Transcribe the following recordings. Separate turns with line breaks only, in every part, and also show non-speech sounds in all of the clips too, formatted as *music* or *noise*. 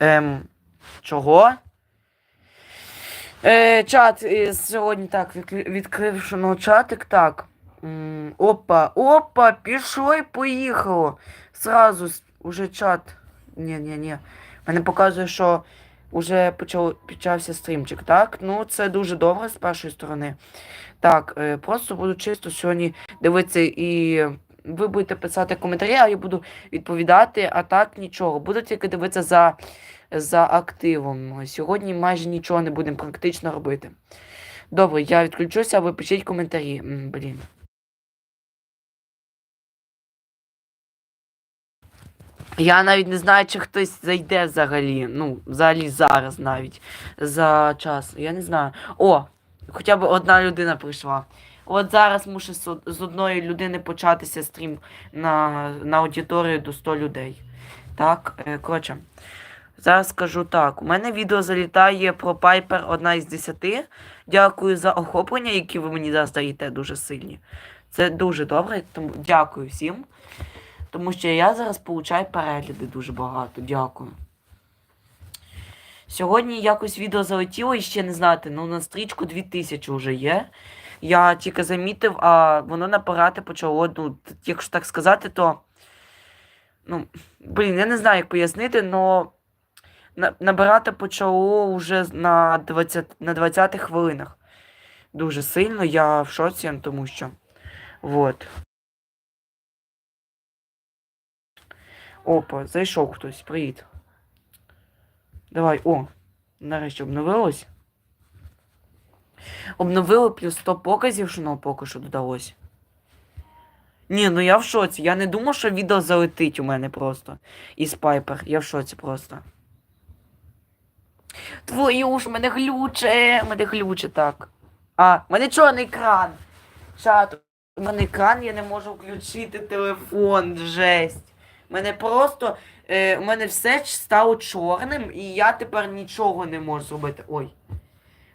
Ем, чого? Е, чат е, сьогодні так, відкривши ну, чатик, так. Опа, опа, пішло і поїхало. Сразу с- уже чат. Ні, ні, ні. Мене показує, що вже почав, почався стрімчик. Так, ну це дуже добре з першої сторони. Так, е, просто буду чисто сьогодні дивитися і ви будете писати коментарі, а я буду відповідати, а так нічого. Буду тільки дивитися за, за активом. Сьогодні майже нічого не будемо практично робити. Добре, я відключуся, ви пишіть коментарі. Блін. Я навіть не знаю, чи хтось зайде взагалі. Ну, взагалі зараз навіть за час. Я не знаю. О, хоча б одна людина прийшла. От зараз мушу з, од- одної людини початися стрім на, на аудиторію до 100 людей. Так, е, коротше. Зараз скажу так. У мене відео залітає про Piper одна із 10. Дякую за охоплення, які ви мені зараз даєте дуже сильні. Це дуже добре, тому дякую всім. Тому що я зараз получаю перегляди дуже багато. Дякую. Сьогодні якось відео залетіло і ще не знати, ну на стрічку 2000 вже є. Я тільки замітив, а воно набирати почало, ну, якщо так сказати, то. Ну, блін, я не знаю, як пояснити, але набирати почало вже на 20, на 20 хвилинах. Дуже сильно, я в шоці, тому що. Вот. Опа, зайшов хтось, привіт. Давай, о, нарешті обновилось. Обновили плюс 100 показів, що нам поки що додалось. Ні, ну я в шоці. Я не думав, що відео залетить у мене просто. Із Пайпер. Я в шоці просто. Твою ж, мене глюче, мене глюче так. А, в мене чорний екран. Чат, у мене екран, я не можу включити телефон, жесть. Мене просто. Е, у мене все стало чорним, і я тепер нічого не можу зробити. Ой.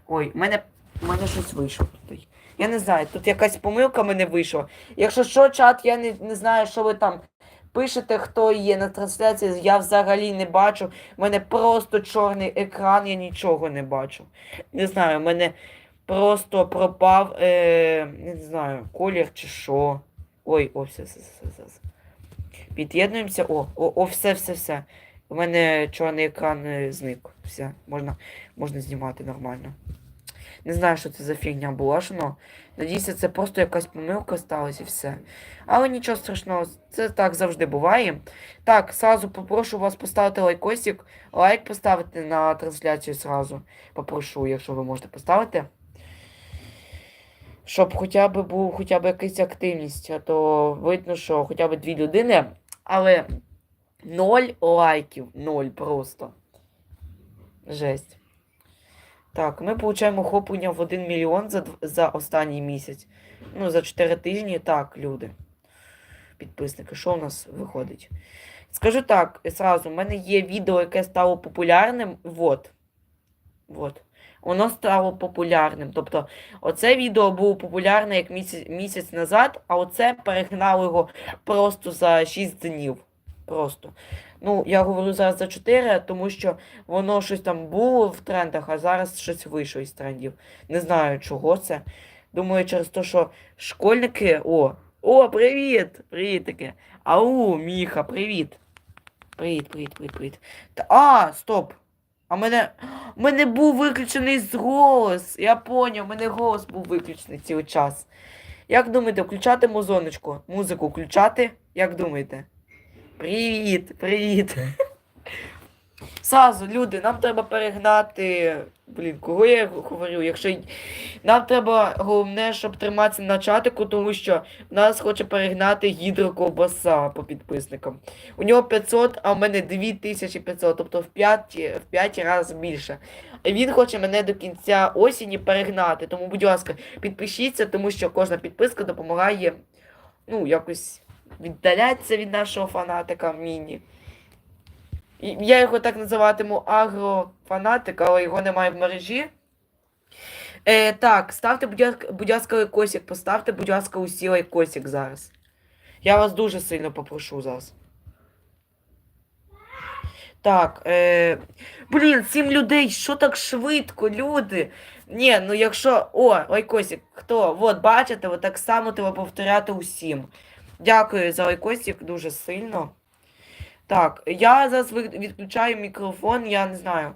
Ой, в мене, в мене щось вийшло тут. Я не знаю, тут якась помилка мене вийшла. Якщо що, чат, я не, не знаю, що ви там пишете, хто є на трансляції, я взагалі не бачу. У мене просто чорний екран, я нічого не бачу. Не знаю, в мене просто пропав, е, не знаю, колір чи що. Ой, о, все, все, все, все. все. Під'єднуємося. О, о, о, все, все, все. У мене чорний екран е, зник. Все, можна, можна знімати нормально. Не знаю, що це за фігня була, ну. Надіюся, це просто якась помилка сталася і все. Але нічого страшного, це так завжди буває. Так, сразу попрошу вас поставити лайкосик, лайк поставити на трансляцію сразу. Попрошу, якщо ви можете поставити. Щоб хоча б був хоча б якась активність, а то видно, що хоча б дві людини, але ноль лайків, ноль просто. Жесть. Так, ми получаємо охоплення в 1 мільйон за, за останній місяць. Ну, за 4 тижні. Так, люди. Підписники, що у нас виходить? Скажу так, зразу, у мене є відео, яке стало популярним. Вот. Вот. Воно стало популярним. Тобто, оце відео було популярне як місяць, місяць назад, а оце перегнало його просто за 6 днів. Просто. Ну, я говорю зараз за 4, тому що воно щось там було в трендах, а зараз щось вийшло із трендів. Не знаю, чого це. Думаю, через те, що школьники. О! О, привіт! Привіт таке. Ау, Міха, привіт. Привіт, привіт, привіт, привіт. Та, а, стоп! А мене. У мене був виключений з голос. Я поняв, мене голос був виключений цілий час. Як думаєте, включати музоночку? Музику включати? Як думаєте? Привіт, привіт. *laughs* Сразу, люди, нам треба перегнати. Блін, кого я говорю? Якщо нам треба головне, щоб триматися на чатику, тому що нас хоче перегнати гідроковбаса по підписникам. У нього 500, а в мене 2500, тобто в 5, в 5 разів більше. Він хоче мене до кінця осені перегнати. Тому, будь ласка, підпишіться, тому що кожна підписка допомагає ну, якось віддалятися від нашого фанатика міні. Я його так називатиму агрофанатик, але його немає в мережі. Е, так, ставте, будь ласка, лайкосик, поставте, будь ласка, усі лайкосик зараз. Я вас дуже сильно попрошу зараз. Так, е... блін, сім людей, що так швидко, люди? Ні, ну якщо. О, лайкосик, хто? От, бачите, от так само треба повторяти усім. Дякую за лайкосик дуже сильно. Так, я зараз відключаю мікрофон, я не знаю.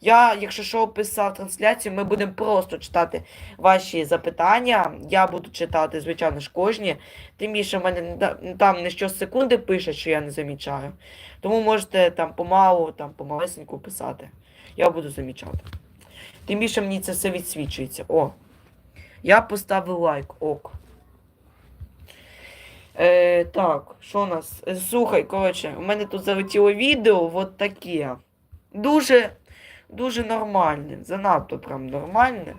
Я, якщо що, писав трансляцію, ми будемо просто читати ваші запитання. Я буду читати, звичайно ж, кожні. Тим більше в мене там не щосекунди пише, що я не замічаю. Тому можете там помалу, там помалесеньку писати. Я буду замічати. Тим більше мені це все відсвічується. О. Я поставив лайк. Ок. Е, так, що у нас? Е, Слухай, коротше, у мене тут залетіло відео от таке. Дуже, дуже нормальне. Занадто прям нормальне.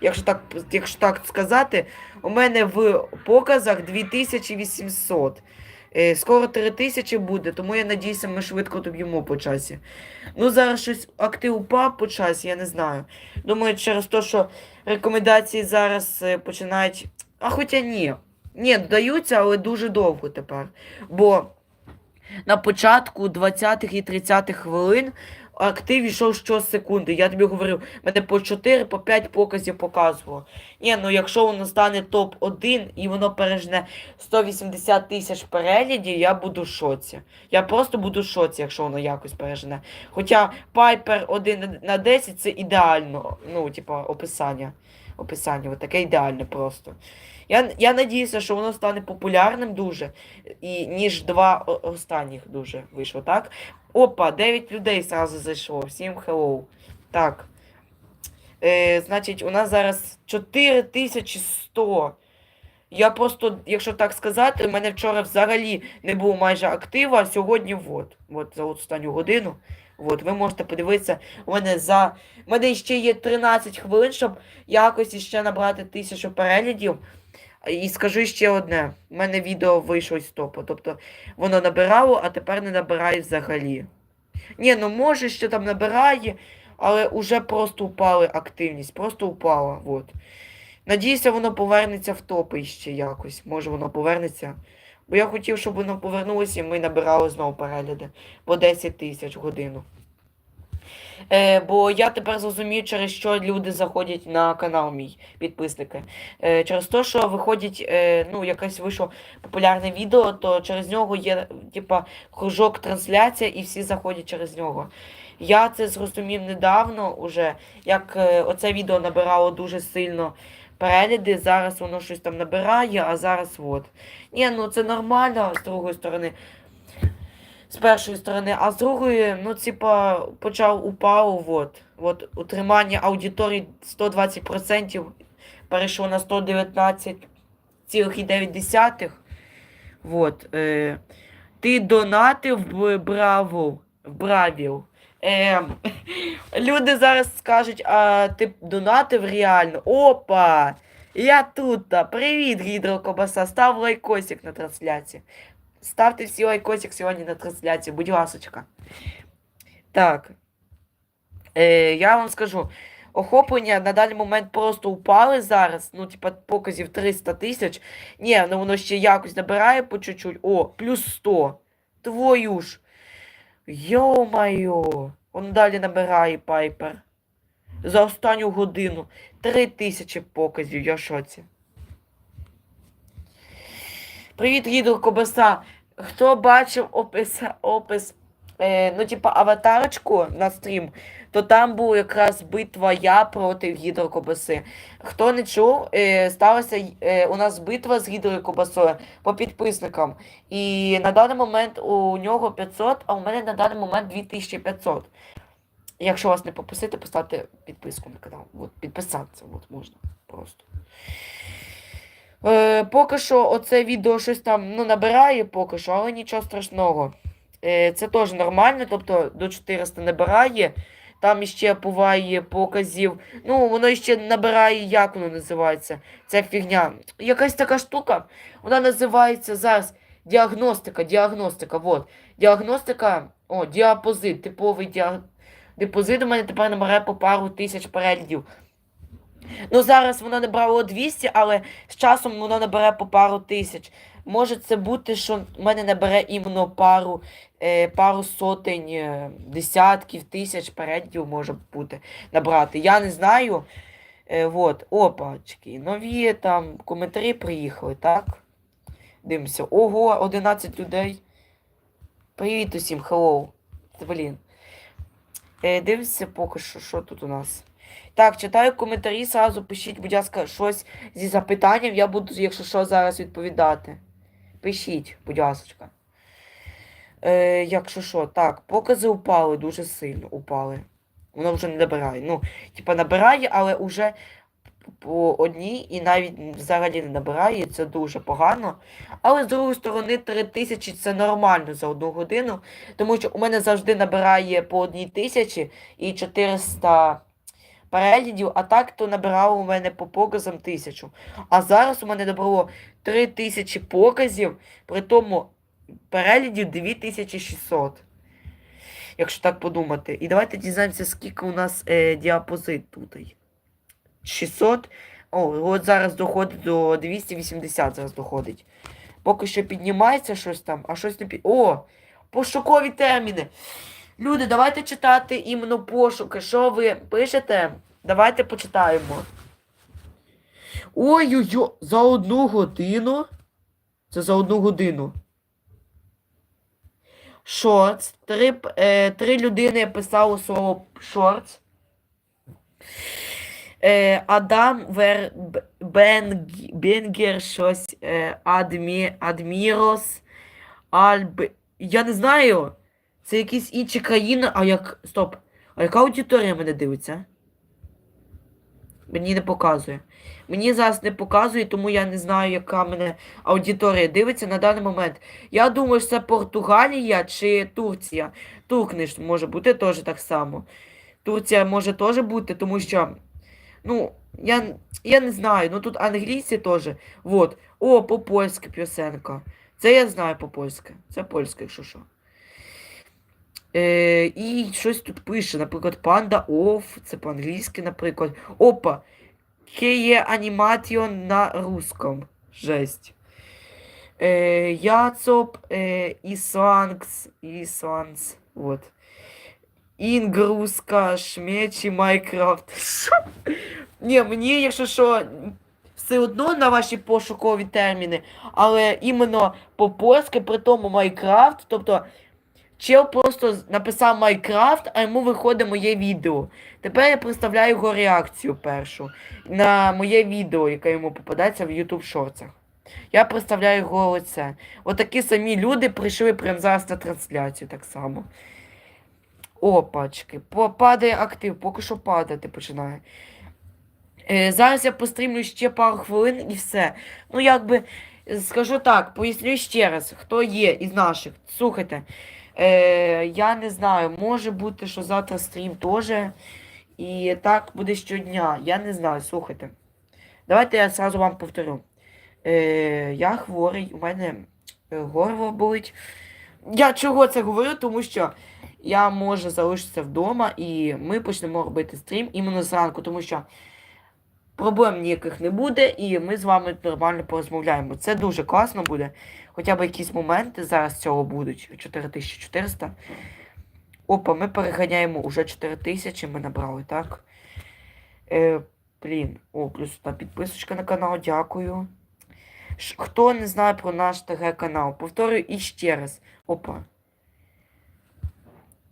Якщо так, якщо так сказати, у мене в показах 2800. Е, скоро 3000 буде, тому я надіюся, ми швидко доб'ємо по часі. Ну, зараз щось актив упав по часі, я не знаю. Думаю, через те, що рекомендації зараз е, починають. А хоча ні. Ні, додаються, але дуже довго тепер. Бо на початку 20-х і 30-х хвилин актив йшов щосекунди. Я тобі говорив, мене по 4, по 5 показів показувало. Ні, ну якщо воно стане топ-1 і воно пережне 180 тисяч переглядів, я буду в шоці. Я просто буду в шоці, якщо воно якось пережене. Хоча Piper 1 на 10 це ідеально. Ну, типа, описання. Описання, таке ідеальне просто. Я, я надіюся, що воно стане популярним дуже, і, ніж два останніх дуже вийшло, так? Опа, 9 людей зразу зайшло. Всім hello. Так. Е, значить, у нас зараз 4100. Я просто, якщо так сказати, у мене вчора взагалі не було майже актива, а сьогодні от. От за останню годину. От, ви можете подивитися, у мене за. У мене ще є 13 хвилин, щоб якось іще набрати тисячу переглядів. І скажу ще одне: у мене відео вийшло з топу. Тобто воно набирало, а тепер не набирає взагалі. Ні, ну може, ще там набирає, але вже просто упала активність, просто упала. От. Надіюся, воно повернеться в топи ще якось. Може воно повернеться. Бо я хотів, щоб воно повернулося і ми набирали знову перегляди по 10 тисяч в годину. Е, бо я тепер зрозумів, через що люди заходять на канал мій підписники. Е, через те, що виходить, е, ну, якесь вийшло популярне відео, то через нього є, типа, кружок трансляція, і всі заходять через нього. Я це зрозумів недавно, уже, як е, оце відео набирало дуже сильно перегляди, зараз воно щось там набирає, а зараз от. Ні, ну це нормально з другої сторони. З першої сторони, а з другої, ну, типа, почав упав, от. От утримання аудиторії 120% перейшло на 119,9. Вот. Е, ти донатив в Браво. В Бравіл. Е, люди зараз скажуть, а ти донатив реально? Опа! Я тут. Привіт, гідрокобаса. Став лайкосик на трансляції. Ставте всі лайкосик сьогодні на трансляцію, будь ласочка. Так. Е, я вам скажу, охоплення на даний момент просто упали зараз. Ну, типа, показів 300 тисяч. Ні, ну воно ще якось набирає по чуть-чуть. О, плюс 100. Твою ж. Йо-майо. Воно далі набирає Пайпер. За останню годину. 3 тисячі показів, я шоці. Привіт, Гідро Кобаса. Хто бачив опис, опис е, ну, типа, аватарочку на стрім, то там була якраз битва я проти гідрокобаси. Хто не чув, е, сталася е, у нас битва з гідрокобасою по підписникам. І на даний момент у нього 500, а у мене на даний момент 2500. Якщо вас не попросити, поставте підписку на канал. От, підписатися от, можна просто. Е, поки що оце відео щось там ну, набирає поки що, але нічого страшного. Е, це теж нормально, тобто до 400 набирає. Там іще буває показів. Ну, воно ще набирає, як воно називається. Ця фігня. Якась така штука. Вона називається зараз діагностика. Діагностика. Вот. Діагностика. О, діапозит. Типовий діаг... депозит у мене тепер набирає по пару тисяч переглядів. Ну, зараз воно набрало 200, але з часом воно набере по пару тисяч. може це бути, що в мене набере іменно пару, е, пару сотень, е, десятків, тисяч переглядів може бути набрати. Я не знаю. Е, вот, опачки, нові там коментарі приїхали, так? Дивимося. Ого, 11 людей. Привіт усім, hello. Блін. Е, дивимося поки що, що тут у нас. Так, читаю коментарі, сразу пишіть, будь ласка, щось зі запитанням. Я буду, якщо що, зараз відповідати. Пишіть, будь ласка. Е, якщо що, так, покази упали, дуже сильно упали. Воно вже не набирає. Ну, типа набирає, але вже по одній і навіть взагалі не набирає, це дуже погано. Але з другої сторони, 3000 це нормально за одну годину, тому що у мене завжди набирає по одній тисячі і 400 переглядів, а так то набирало у мене по показам тисячу. А зараз у мене набрало 3000 показів, при тому переглядів 2600. Якщо так подумати. І давайте дізнаємося, скільки у нас е, діапозит тут. 600. О, от зараз доходить до 280 зараз доходить. Поки що піднімається щось там, а щось не під. О! Пошукові терміни. Люди, давайте читати іменно пошуки. Що ви пишете? Давайте почитаємо. Ой-ой-ой, за одну годину. Це за одну годину. Шортс. Три, е, три людини писало слово шортс. Е, Адам Вер Бенг, Бенгер щось. Е, Адмі, Адмірос. Альб. Я не знаю. Це якісь інші країни, а як. Стоп. А яка аудиторія мене дивиться? Мені не показує. Мені зараз не показує, тому я не знаю, яка мене аудиторія дивиться на даний момент. Я думаю, що це Португалія чи Турція. Туркнеш може бути теж так само. Турція може теж бути, тому що. Ну, я, я не знаю. Ну тут англійці теж. Вот. О, по-польськи пісенка. Це я знаю по-польськи. Це польське, якщо що. Е, і щось тут пише, наприклад, панда оф, це по-англійськи, наприклад. Опа! Кеє аніматіон на русском. Жесть. Е, Яцоп, е, Іслангс, Ісландс, вот. Інгруска, Шмечі, Майкрафт. Ні, мені, якщо що, все одно на ваші пошукові терміни, але іменно по-польськи, при тому Майкрафт, тобто чел просто написав Майкрафт, а йому виходить моє відео. Тепер я представляю його реакцію першу на моє відео, яке йому попадається в YouTube шорцах. Я представляю його лице. Отакі самі люди прийшли прямо зараз на трансляцію так само. Опачки, падає актив, поки що падати починає. Е, зараз я пострімлю ще пару хвилин і все. Ну, якби, скажу так, поясню ще раз, хто є із наших. Слухайте, е, я не знаю, може бути, що завтра стрім теж. І так буде щодня. Я не знаю, слухайте. Давайте я сразу вам повторю. Е, я хворий, у мене е, горло болить. Я чого це говорю? Тому що я можу залишитися вдома і ми почнемо робити стрім іменно зранку, тому що проблем ніяких не буде, і ми з вами нормально порозмовляємо. Це дуже класно буде. Хоча б якісь моменти зараз цього будуть. 4400. Опа, ми переганяємо уже 4000 ми набрали, так? Е, блін, о, плюс одна підписочка на канал, дякую. Ш- Хто не знає про наш ТГ канал, повторюю іще раз. Опа.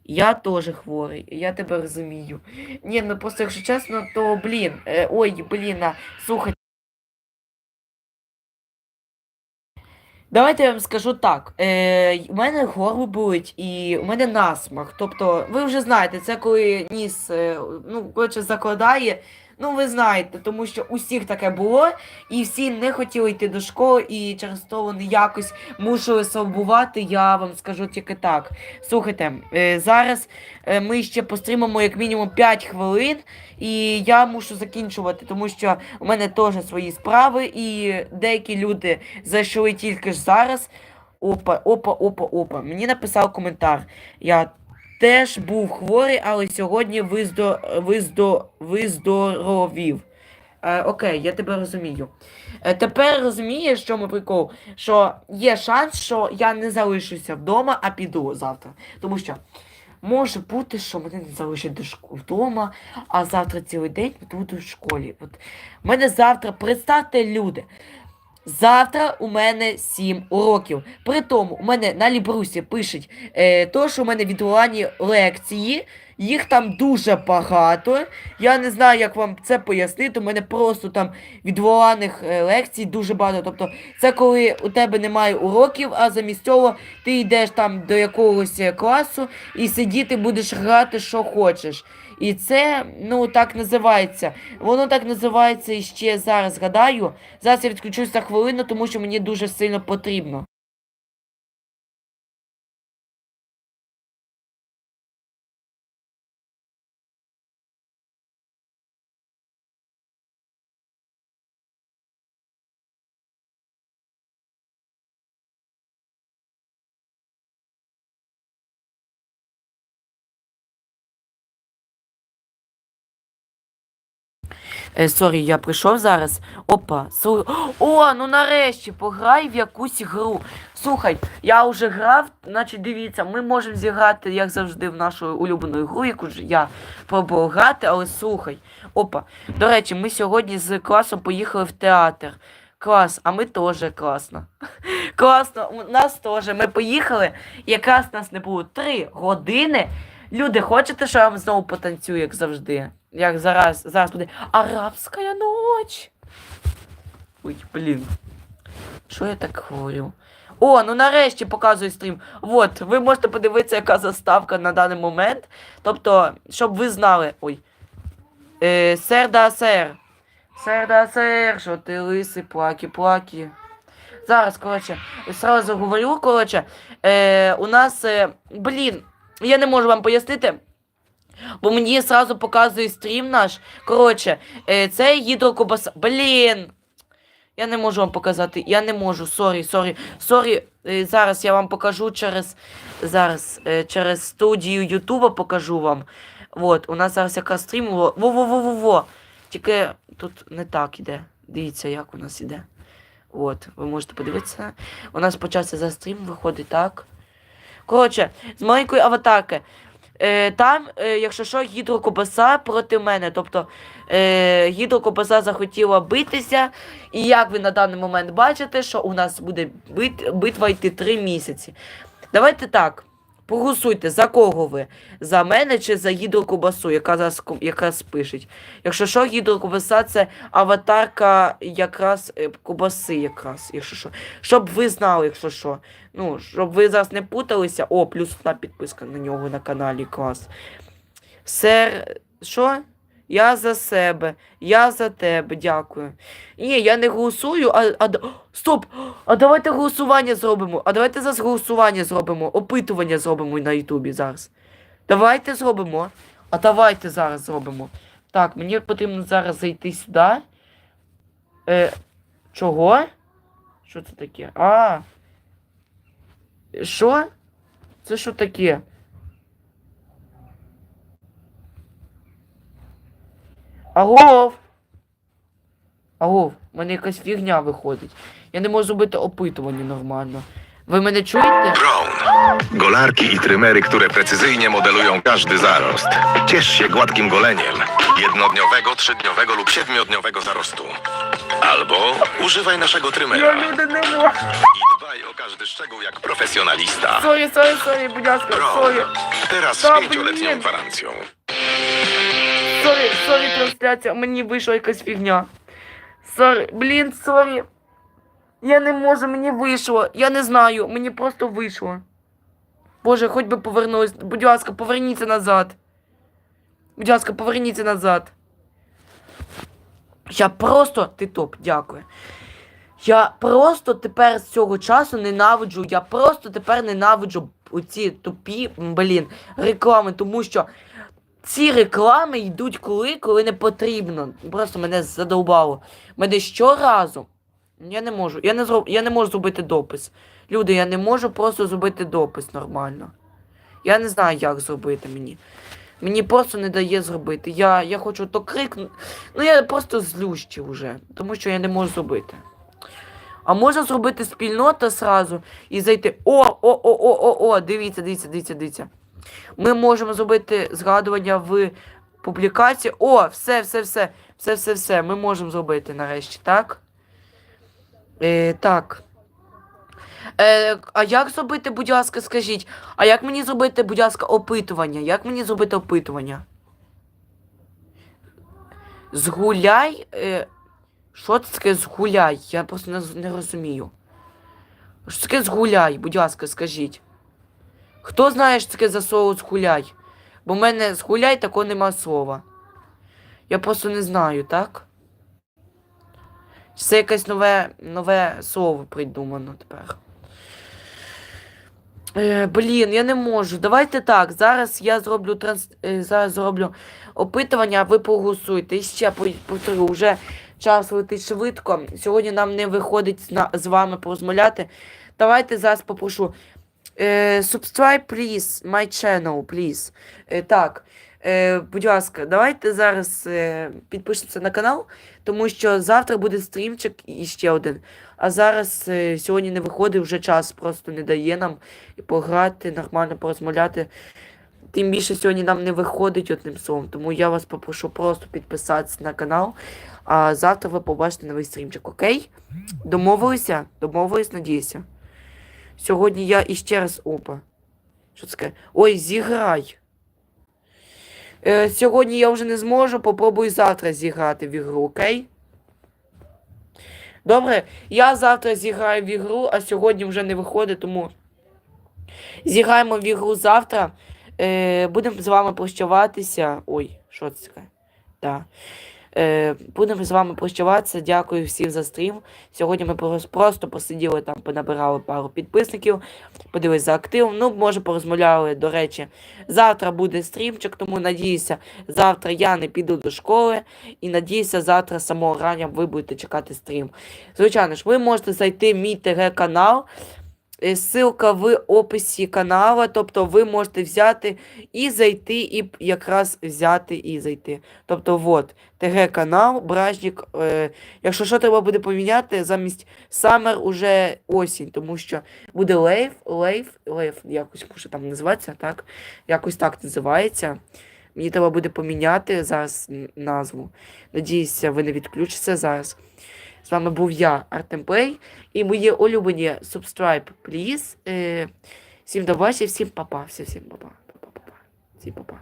Я теж хворий, я тебе розумію. Ні, ну просто, якщо чесно, то блін. Е, ой, блін, а, слухайте. Давайте я вам скажу так. Е, у мене горло болить і у мене насмах. Тобто, ви вже знаєте, це коли ніс е, ну, коротше, закладає. Ну, ви знаєте, тому що усіх таке було, і всі не хотіли йти до школи, і через то вони якось мусили слабувати. Я вам скажу тільки так. Слухайте, е, зараз е, ми ще пострімимо як мінімум 5 хвилин, і я мушу закінчувати, тому що у мене теж свої справи, і деякі люди зайшли тільки ж зараз. Опа, опа, опа, опа. Мені написав коментар. Я теж був хворий, але сьогодні виздо, виздо, виздоровів. Е, окей, я тебе розумію. Е, тепер розумієш, що ми прикол? Що є шанс, що я не залишуся вдома, а піду завтра. Тому що може бути, що мене не залишать вдома, а завтра цілий день буду в школі. От. Мене завтра, представте, люди. Завтра у мене 7 уроків. При тому, у мене на Лібрусі пишуть, е, то, що у мене відволані лекції, їх там дуже багато. Я не знаю, як вам це пояснити. У мене просто там відволаних е, лекцій дуже багато. Тобто, це коли у тебе немає уроків, а замість цього ти йдеш там до якогось е, класу і сидіти будеш грати, що хочеш. І це, ну, так називається. Воно так називається і ще зараз згадаю. Зараз я відключусь за хвилину, тому що мені дуже сильно потрібно. Е, сорі, я прийшов зараз. Опа, су... О, ну нарешті пограй в якусь гру. Слухай, я вже грав, значить дивіться, ми можемо зіграти, як завжди, в нашу улюблену гру, яку ж я пробував грати, але слухай. Опа. До речі, ми сьогодні з класом поїхали в театр. Клас, а ми теж класно. *laughs* Класно, у нас теж. Ми поїхали, якраз нас не було три години. Люди, хочете, що я вам знову потанцюю, як завжди? Як зараз, зараз буде арабська ніч. Ой, блін. Що я так говорю? О, ну нарешті показую стрім. От, ви можете подивитися, яка заставка на даний момент. Тобто, щоб ви знали. Ой. Е, сер сер. Сер сер, що ти лисий, плакі, плакі. Зараз, коротше, сразу говорю, коротше, е, у нас, е, блін, я не можу вам пояснити. Бо мені сразу показує стрім наш. Коротше, е, це гідрокобаса. Блін. Я не можу вам показати. Я не можу. Сорі, сорі. Сорі. Е, зараз я вам покажу через. Зараз. Е, через студію Ютуба покажу вам. От, у нас зараз якраз стрім. Во-во-во-во-во. Тільки тут не так іде. Дивіться, як у нас іде. От, ви можете подивитися. У нас почався за стрім, виходить так. Коротше, з маленької аватарки. Е, там, е, якщо що, гідрокобаса проти мене. Тобто е, гідрокобаса захотіла битися. І як ви на даний момент бачите, що у нас буде бит, битва йти 3 місяці. Давайте так. Проголосуйте, за кого ви? За мене чи за гідрокобасу, яка зараз якраз пишуть. Якщо що, гідрокобаса це аватарка якраз е, кобаси, якраз, якщо що. Щоб ви знали, якщо що. Ну, щоб ви зараз не путалися. О, плюс одна підписка на нього на каналі клас. Сер, що? Я за себе, я за тебе, дякую. Ні, я не голосую, а. а стоп! А давайте голосування зробимо. А давайте зараз голосування зробимо. Опитування зробимо на Ютубі зараз. Давайте зробимо. А давайте зараз зробимо. Так, мені потрібно зараз зайти сюди. Е, чого? Що це таке? А. Що? Це що таке? Агов! Агов, в мене якась фігня виходить. Я не можу зробити опитування нормально. Ви мене чуєте?
Brown. Golarki i trymery, które precyzyjnie modelują każdy zarost. Ciesz się gładkim goleniem jednodniowego, trzydniowego lub siedmiodniowego zarostu. Albo używaj naszego trymera Dbaj o każdy szczegół jak profesjonalista.
Сорі, будь ласка, сорі.
Brown. Teraz z pięcioletnią gwarancją.
Сорі, сорі, трансляція, мені вийшла якась фігня. Сорі, блін, сорі. Я не можу, мені вийшло. Я не знаю, мені просто вийшло. Боже, хоч би повернулась. Будь ласка, поверніться назад. Будь ласка, поверніться назад. Я просто. Ти топ, дякую. Я просто тепер з цього часу ненавиджу. Я просто тепер ненавиджу оці тупі, блін, реклами, тому що ці реклами йдуть коли, коли не потрібно. Просто мене задовбало. Мене щоразу. Я не можу. Я не, зроб... я не можу зробити допис. Люди, я не можу просто зробити допис нормально. Я не знаю, як зробити мені. Мені просто не дає зробити. Я, я хочу то крикнути. Ну я просто злющий вже, тому що я не можу зробити. А можна зробити спільнота сразу і зайти. О, о, о, о, о, о, дивіться, дивіться, дивіться, дивіться. Ми можемо зробити згадування в публікації. О, все, все, все, все, все, все. Ми можемо зробити нарешті, так? Е, так. Е, а як зробити, будь ласка, скажіть, а як мені зробити, будь ласка, опитування? Як мені зробити опитування? Згуляй. Е, що це таке згуляй? Я просто не, не розумію. Що таке згуляй, будь ласка, скажіть. Хто знає, що таке за слово згуляй? Бо в мене згуляй такого нема слова. Я просто не знаю, так? Це якесь нове, нове слово придумано тепер. Е, блін, я не можу. Давайте так. Зараз я зроблю транс... е, зараз зроблю опитування, а ви проголосуйте. І ще по- повторю, вже час летить швидко. Сьогодні нам не виходить з, вами порозмовляти. Давайте зараз попрошу. Е, subscribe, please, my channel, please. Е, так. Е, будь ласка, давайте зараз підпишіться на канал, тому що завтра буде стрімчик і ще один. А зараз сьогодні не виходить, вже час просто не дає нам пограти, нормально порозмовляти. Тим більше сьогодні нам не виходить одним словом, тому я вас попрошу просто підписатися на канал. А завтра ви побачите новий стрімчик, окей? Домовилися? Домовились, надіюся. Сьогодні я іще раз опа. Що це? Ой, зіграй. Е, сьогодні я вже не зможу, попробую завтра зіграти в ігру, окей? Добре, я завтра зіграю в ігру, а сьогодні вже не виходить, тому зіграємо в ігру завтра. Е, будемо з вами прощаватися. Ой, що це таке? Да. Е, будемо з вами прощаватися. Дякую всім за стрім. Сьогодні ми просто посиділи там, понабирали пару підписників, подивилися за активом. Ну, може, порозмовляли, до речі. Завтра буде стрімчик, тому надіюся, завтра я не піду до школи. І надіюся, завтра самого рання ви будете чекати стрім. Звичайно ж, ви можете зайти в мій ТГ-канал. Е, Ссылка в описі каналу, тобто ви можете взяти і зайти, і якраз взяти і зайти. Тобто, от, ТГ-канал, Бражник. Е, якщо що треба буде поміняти, замість Summer уже осінь, тому що буде лейф, лейф, лейф, якось може там називатися, так? Якось так називається. Мені треба буде поміняти зараз назву. Надіюся, ви не відключитеся зараз. З вами був я, Артем Бей, і мої улюблені subscribe, please. Е, всім до бачення, всім папа, всім, папа. Папа, папа. Всім папа.